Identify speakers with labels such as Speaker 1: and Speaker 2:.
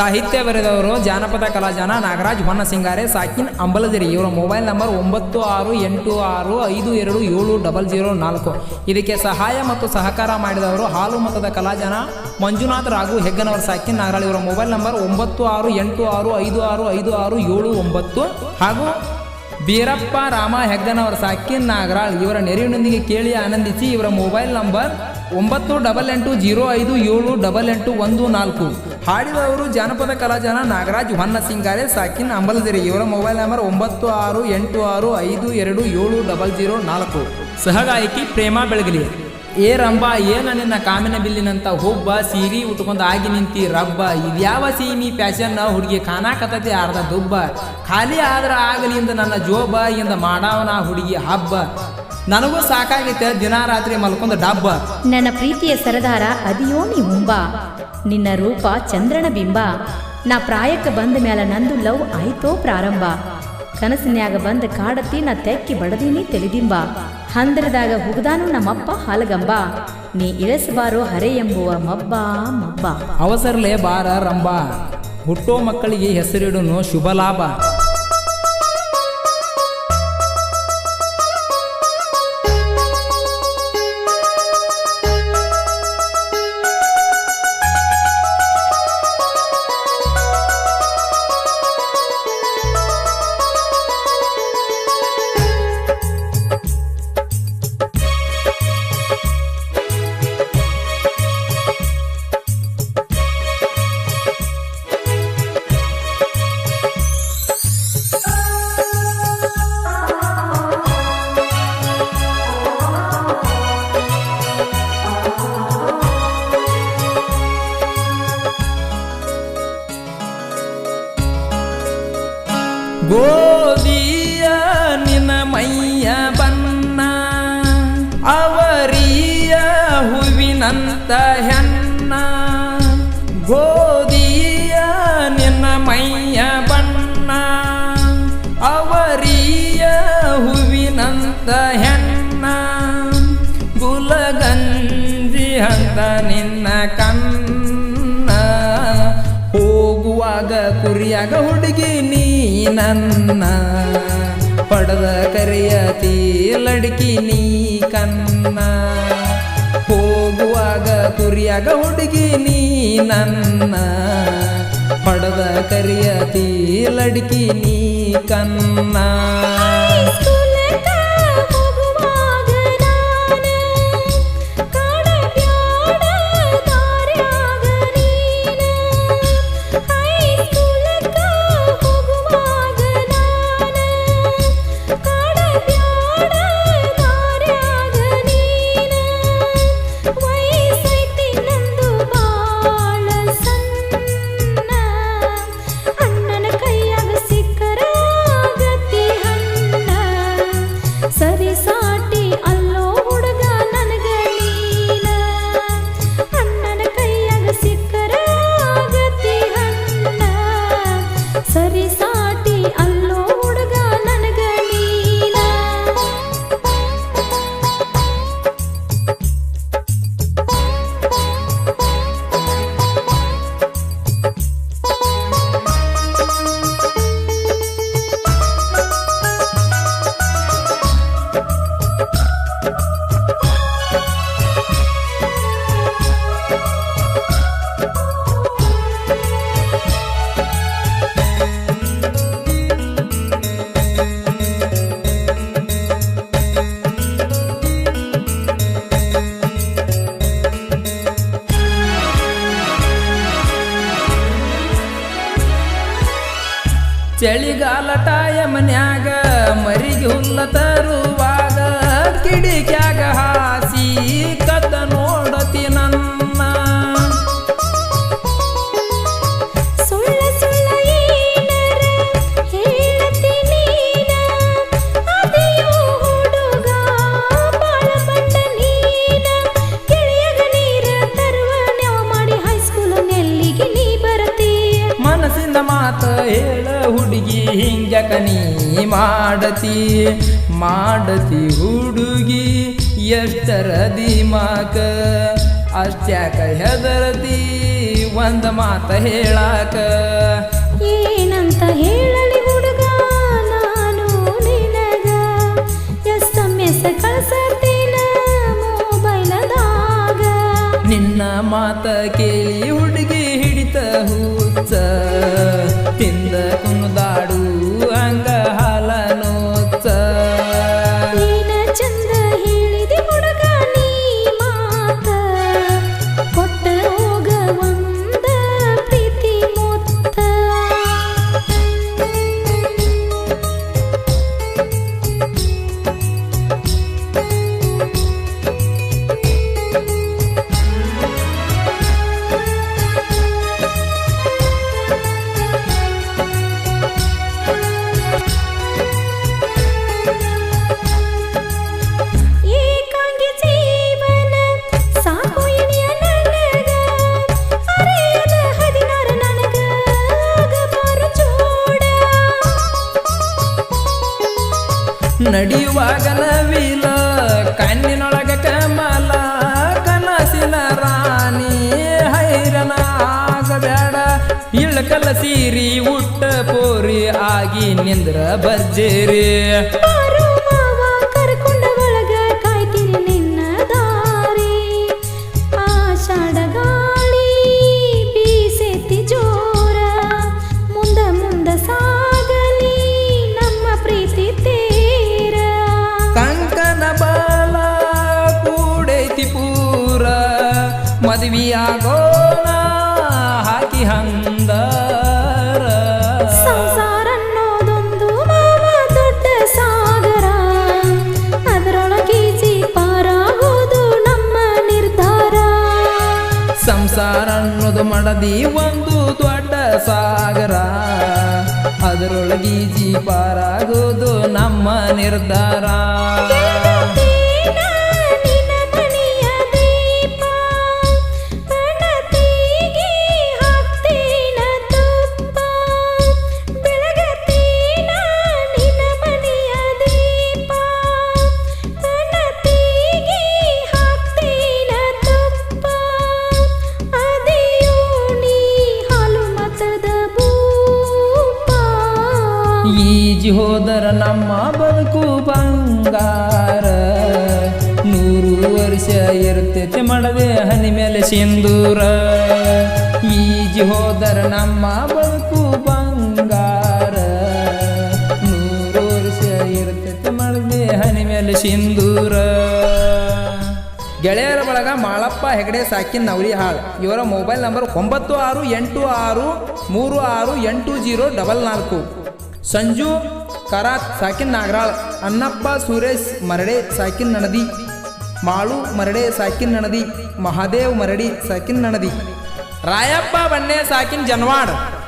Speaker 1: ಸಾಹಿತ್ಯ ಬರೆದವರು ಜಾನಪದ ಕಲಾಜನ ನಾಗರಾಜ್ ಹೊನ್ನ ಸಿಂಗಾರೆ ಸಾಕಿನ್ ಅಂಬಲದಿರಿ. ಇವರ ಮೊಬೈಲ್ ನಂಬರ್ ಒಂಬತ್ತು ಆರು ಎಂಟು ಆರು ಐದು ಎರಡು ಏಳು ಡಬಲ್ ಜೀರೋ ನಾಲ್ಕು. ಇದಕ್ಕೆ ಸಹಾಯ ಮತ್ತು ಸಹಕಾರ ಮಾಡಿದವರು ಹಾಲು ಮತದ ಕಲಾಜನ ಮಂಜುನಾಥ್ ರಾಘು ಹೆಗ್ಗನವರ, ಸಾಕಿನ್ ನಾಗರಾಳ್ ಇವರ ಮೊಬೈಲ್ ನಂಬರ್ ಒಂಬತ್ತು ಆರು ಎಂಟು ಆರು ಐದು ಆರು ಐದು ಆರು ಏಳು ಒಂಬತ್ತು. ಹಾಗೂ ಬೀರಪ್ಪ ರಾಮ ಹೆಗ್ಗನವರ, ಸಾಕಿನ್ ನಾಗರಾಳ್ ಇವರ ನೆರವಿನೊಂದಿಗೆ ಕೇಳಿ ಆನಂದಿಸಿ ಇವರ ಮೊಬೈಲ್ ನಂಬರ್ ಒಂಬತ್ತು ಡಬಲ್ ಎಂಟು ಜೀರೋ ಐದು ಏಳು ಡಬಲ್ ಎಂಟು ಒಂದು ನಾಲ್ಕು. ಹಾಡಿದವರು ಜಾನಪದ ಕಲಾಜನ ನಾಗರಾಜ್ ಹೊನ್ನ ಸಿಂಗಾರೆ ಸಾಕಿನ್ ಅಂಬಲದಿರಿ. ಇವರ ಮೊಬೈಲ್ ನಂಬರ್ ಒಂಬತ್ತು ಆರು ಎಂಟು ಆರು ಐದು ಎರಡು ಏಳು ಡಬಲ್ ಜೀರೋ ನಾಲ್ಕು. ಸಹಗಾಯಕಿ ಪ್ರೇಮಾ ಬೆಳಗಲಿ. ಏ ರಂಬ ಏನ ನಿನ್ನ ಕಾಮಿನ ಬಿಲ್ಲಿನಂತ ಹುಬ್ಬ ಸೀರಿ ಉಟ್ಕೊಂಡು ಆಗಿ ನಿಂತಿ ರಬ್ಬ. ಇದ್ಯಾವ ಸೀಮಿ ಪ್ಯಾಶನ್ ಹುಡುಗಿ ಕಾನಾಕತತಿ ಅರ್ಧ ದುಬ್ಬ. ಖಾಲಿ ಆದ್ರ ಆಗಲಿ ಇಂದ ನನ್ನ ಜೋಬ ಇಂದ ಮಾಡಾವನ ಹುಡುಗಿ ಹಬ್ಬ. ನನಗೂ ಸಾಕಾಗೈತೆ ದಿನ ರಾತ್ರಿ ಮಲ್ಕೊಂಡ್ ಡಬ್ಬ.
Speaker 2: ನನ್ನ ಪ್ರೀತಿಯ ಸರದಾರ ಅದಿಯೋ ನೀ ಮುಂಬ. ನಿನ್ನ ರೂಪ ಚಂದ್ರನ ಬಿಂಬ. ನಾ ಪ್ರಾಯಕ್ಕೆ ಬಂದ ಮ್ಯಾಲ ನಂದು ಲವ್ ಆಯ್ತೋ ಪ್ರಾರಂಭ. ಕನಸಿನ್ಯಾಗ ಬಂದ ಕಾಡತಿ ನಾ ತೆಕ್ಕಿ ಬಡದೀನಿ ತಿಳಿದಿಂಬ ಹಂದರದಾಗ ಹುಗದಾನು ನಮ್ಮಪ್ಪ ಹಾಲಗಂಬ. ನೀ ಇಳಿಸಬಾರೋ ಹರೆ ಎಂಬುವ ಮಬ್ಬ ಮಬ್ಬ.
Speaker 1: ಅವಸರಲೆ ಬಾರ ರಂಬ. ಹುಟ್ಟೋ ಮಕ್ಕಳಿಗೆ ಹೆಸರಿಡುನು ಶುಭ ಲಾಭ ಹೂವಿನಂತ ಹೆಣ್ಣ, ಗುಲಗಂಜಿ ಅಂತ ನಿನ್ನ ಕಣ್ಣ. ಹೋಗುವಾಗ ಕುರಿಯಾಗ ಹುಡುಗಿ ನೀ ನನ್ನ. ಪಡೆದ ಕರೆಯ ಲಡ್ಕಿ ನೀ ಕನ್ನ ಹೋಗುವಾಗ ಕುರಿಯಾಗ ಹುಡುಗಿ ನೀ ನನ್ನ. ಪಡೆದ ಕರೆಯ ಲಡ್ಕಿ ನೀ ಕನ್ನ ಚಳಿಗಾಲ ತಾಯ ಮನ್ಯಾಗ ಮರಿಗೆ ಹುಲ್ಲ ತರುವಾಗ ಕಿಡಿಕ್ಯಾಗ ಹಾಸಿ
Speaker 2: ನೀ
Speaker 1: ಮಾಡತಿ ಮಾಡತಿ ಹುಡುಗಿ ಎಷ್ಟರ ದಿಮಾಕ. ಅಷ್ಟ್ಯಾಕ ಹೆದರತಿ ಒಂದ ಮಾತ ಹೇಳಾಕ.
Speaker 2: ಏನಂತ ಹೇಳಲಿ ಹುಡುಗ ನಾನು ನಿನಗ? ಎಸ್ ಎಸ್ ಮೊಬೈಲದಾಗ.
Speaker 1: ನಿನ್ನ ಮಾತ ಕೇಳಿ ಹುಡುಗಿ ಹಿಡಿತ ಹೂಚ ತಿಂದ ಕುಂದಾಡು ನಡೆಯುವಾಗ ನವಿಲ, ಕಣ್ಣಿನೊಳಗ ಕಮಲ ಕನಸಿನ ರಾಣಿ ಹೈರನ ಆಗಬೇಡ ಇಳಕಲ ಸೀರಿ, ಉಟ್ಟ ಪೋರಿ, ಆಗಿ ನಿಂದ್ರ ಬರ್ಜೇರಿ ಮಾಡದಿ ಒಂದು ದೊಡ್ಡ ಸಾಗರ ಅದರೊಳಗೆ ಪಾರಾಗೋದು ನಮ್ಮ ನಿರ್ಧಾರ. ಈಜಿ ಹೋದರ ನಮ್ಮ ಬದುಕು ಬಂಗಾರ. ನೂರು ವರ್ಷ ಇರ್ತೈತೆ ಮಾಡದೆ ಹನಿ ಮೇಲೆ ಸಿಂಧೂರ. ಈಜಿ ಹೋದರ ನಮ್ಮ ಬದುಕು ಬಂಗಾರ. ನೂರು ವರ್ಷ ಇರ್ತೈತೆ ಮಾಡದೆ ಹನಿ ಮೇಲೆ ಸಿಂಧೂರ. ಗೆಳೆಯರ ಬಳಗ ಮಾಳಪ್ಪ ಹೆಗಡೆ ಸಾಕಿನ್ ನವರಿ ಹಾಳ್. ಇವರ ಮೊಬೈಲ್ ನಂಬರ್ ಒಂಬತ್ತು ಆರು ಎಂಟು ಆರು ಮೂರು ಆರು ಎಂಟು ಜೀರೋ ಡಬಲ್ ನಾಲ್ಕು. ಸಂಜು, ಕರಾತ್, ಸಾಕಿನ್ ನಾಗರಾಳ್, ಅನ್ನಪ್ಪ, ಸುರೇಶ್, ಮರಡೆ, ಸಾಕಿನ್ ನಣದಿ, ಮಾಳು, ಮರಡೆ, ಸಾಕಿನ್ ನಣದಿ, ಮಹಾದೇವ್, ಮರಡಿ, ಸಾಕಿನ್ ನಣದಿ. ರಾಯಪ್ಪ ಬಣ್ಣೆ ಸಾಕಿನ್ ಜನವಾಡ್.